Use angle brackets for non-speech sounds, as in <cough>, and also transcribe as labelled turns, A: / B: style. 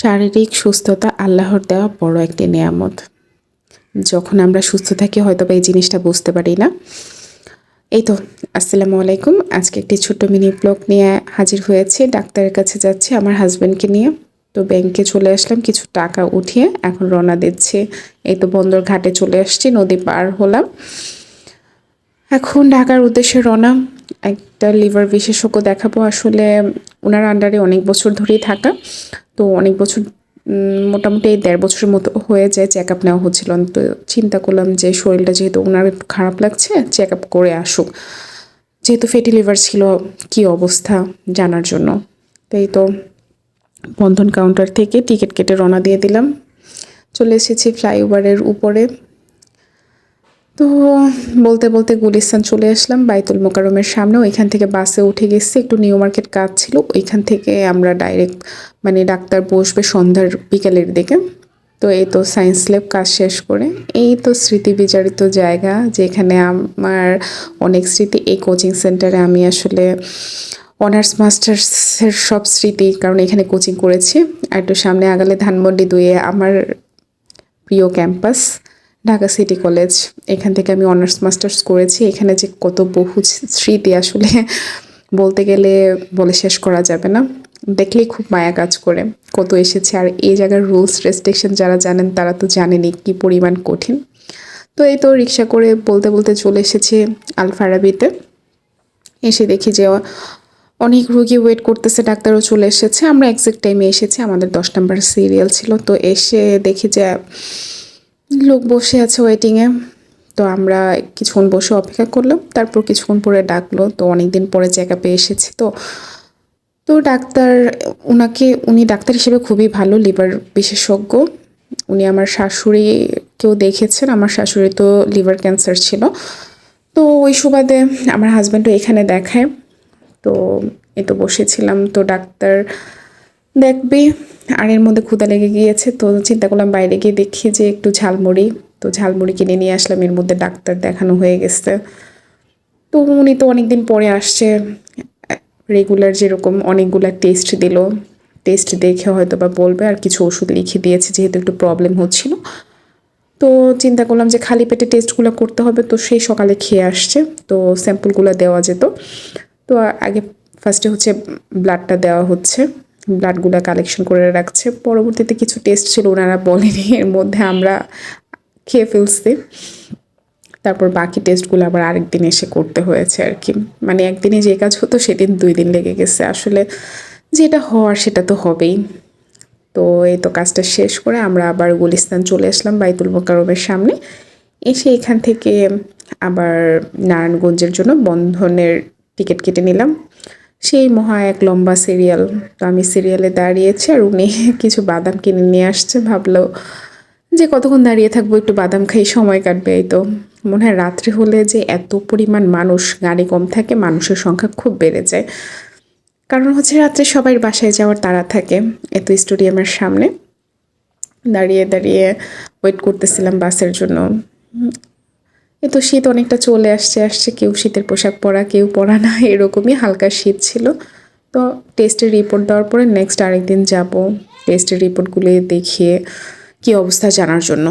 A: শারীরিক সুস্থতা আল্লাহর দেওয়া বড় একটি নেয়ামত। যখন আমরা সুস্থ থাকি হয়তো বা এই জিনিসটা বুঝতে পারি না। এই তো, আসসালামু আলাইকুম। আজকে একটি ছোট্ট মিনি ব্লগ নিয়ে হাজির হয়েছে। ডাক্তারের কাছে যাচ্ছি, আমার হাজব্যান্ডকে নিয়ে। তো ব্যাংকে চলে আসলাম, কিছু টাকা উঠিয়ে এখন রওনা দিচ্ছি। এই তো বন্দর ঘাটে চলে আসছি, নদী পার হলাম। এখন ঢাকার উদ্দেশ্যে রওনা একটা লিভার বিশেষজ্ঞ দেখাবো। আসলে ওনার আন্ডারে অনেক বছর ধরেই থাকা। তো অনেক বছর মোটামুটি এই দেড় বছরের মতো হয়ে যায় চেক আপ নেওয়া হচ্ছিল। তো চিন্তা করলাম যে শরীরটা যেহেতু ওনার একটু খারাপ লাগছে চেক আপ করে আসুক। যেহেতু ফেটি লিভার ছিল, কি অবস্থা জানার জন্য। তাই তো বন্ধন কাউন্টার থেকে টিকিট কেটে রওনা দিয়ে দিলাম। চলে এসেছি ফ্লাইওভারের উপরে। তো বলতে বলতে গুলিস্তান চলে আসলাম বাইতুল মোকারমের সামনে। ওইখান থেকে বাসে উঠে গেছি, একটু নিউ মার্কেট কাজ ছিল। ওইখান থেকে আমরা ডাইরেক্ট মানে ডাক্তার বসবে সন্ধ্যার বিকালের দিকে। তো এই তো সায়েন্স ল্যাব কাজ শেষ করে। এই তো স্মৃতি বিচারিত জায়গা, যেখানে আমার অনেক স্মৃতি। এই কোচিং সেন্টারে আমি আসলে অনার্স মাস্টার্সের সব স্মৃতি, কারণ এখানে কোচিং করেছি। আর একটু সামনে আগালে ধানমন্ডি দুয়ে আমার প্রিয় ক্যাম্পাস ঢাকা সিটি কলেজ, এখান থেকে আমি অনার্স, মাস্টার্স করেছি। এখানে যে কত বহু স্মৃতি আসলে <laughs> বলতে গেলে, বলে শেষ করা যাবে না। দেখলেই খুব মায়া কাজ করে। কত এসেছে। আর এই জায়গার রুলস, রেস্ট্রিকশন যারা জানেন, তারা তো জানেনই কি পরিমাণ কঠিন। তো এই তো রিক্সা করে বলতে বলতে চলে এসেছি আলফারাবিতে। এসে দেখি যে অনেক রুগী ওয়েট করতেছে, ডাক্তারও চলে এসেছে। আমরা এক্সাক্ট টাইমে এসেছি। আমাদের দশ নম্বর সিরিয়াল ছিল। তো এসে দেখি যে লোক বসে আছে ওয়েটিংয়ে তো আমরা কিছুক্ষণ বসে অপেক্ষা করলাম। তারপর কিছুক্ষণ পরে ডাকলো। তো অনেক দিন পরে চেক আপে এসেছি। তো তো ডাক্তার ওনাকে উনি ডাক্তার হিসেবে খুবই ভালো লিভার বিশেষজ্ঞ। উনি আমার শাশুড়িকেও দেখেছেন। আমার শাশুড়ি তো লিভার ক্যান্সার ছিল। তো ওই সুবাদে আমার হাজব্যান্ডও এখানে দেখায়। তো, এ তো বসেছিলাম। তো ডাক্তার দেখবি। আর এর মধ্যে ক্ষুদা লেগে গিয়েছে, তো চিন্তা করলাম বাইরে গিয়ে দেখি যে একটু ঝালমুড়ি। তো ঝালমুড়ি কিনে নিয়ে আসলাম, এর মধ্যে ডাক্তার দেখানো হয়ে গেছে। তো উনি তো অনেকদিন পরে আসছে রেগুলার যেরকম অনেকগুলো টেস্ট দিল। টেস্ট দেখে হয়তো বা বলবে, আর কিছু ওষুধ লিখে দিয়েছে যেহেতু একটু প্রবলেম হচ্ছিল। তো চিন্তা করলাম যে খালি পেটে টেস্টগুলো করতে হবে, তো সেই সকালে খেয়ে আসছে। তো স্যাম্পলগুলো দেওয়া যেত। তো আগে ফার্স্টে হচ্ছে ব্লাডটা দেওয়া হচ্ছে। ব্লাডগুলো কালেকশন করে রাখছে। পরবর্তীতে কিছু টেস্ট ছিল, ওনারা বলেনি। এর মধ্যে আমরা খেয়ে ফেলছি। তারপর বাকি টেস্টগুলো আবার আরেকদিন এসে করতে হয়েছে আর কি। মানে একদিনে যে কাজ হতো, সেদিন দুই দিন লেগে গেছে। আসলে যেটা হওয়ার সেটা তো হবেই। তো এই তো কাজটা শেষ করে আমরা আবার গুলিস্তান চলে আসলাম বাইতুল মোকারমের সামনে। এসে এখান থেকে আবার নারায়ণগঞ্জের জন্য বন্ধনের টিকিট কেটে নিলাম। সেই মহা এক লম্বা সিরিয়াল তো আমি সিরিয়ালে দাঁড়িয়েছি আর উনি <laughs> কিছু বাদাম কিনে নিয়ে আসছে। ভাবলো যে কতক্ষণ দাঁড়িয়ে থাকব, একটু বাদাম খাই, সময় কাটবে এই তো। মনে হয় রাত্রি হলে যে এত পরিমাণ মানুষ, গাড়ি কম থাকে, মানুষের সংখ্যা খুব বেড়ে যায়। কারণ হচ্ছে রাত্রে সবাই বাসায় যাওয়ার তাড়া থাকে। এত স্টেডিয়ামের সামনে। দাঁড়িয়ে দাঁড়িয়ে ওয়েট করতেছিলাম বাসের জন্য। এ তো শীত অনেকটা চলে আসছে আসছে। কেউ শীতের পোশাক পরা, কেউ পরা না, <laughs> এরকমই হালকা শীত ছিল। তো টেস্টের রিপোর্ট দেওয়ার পরে নেক্সট আরেকদিন যাব। টেস্টের রিপোর্টগুলো দেখিয়ে কি অবস্থা জানার জন্য।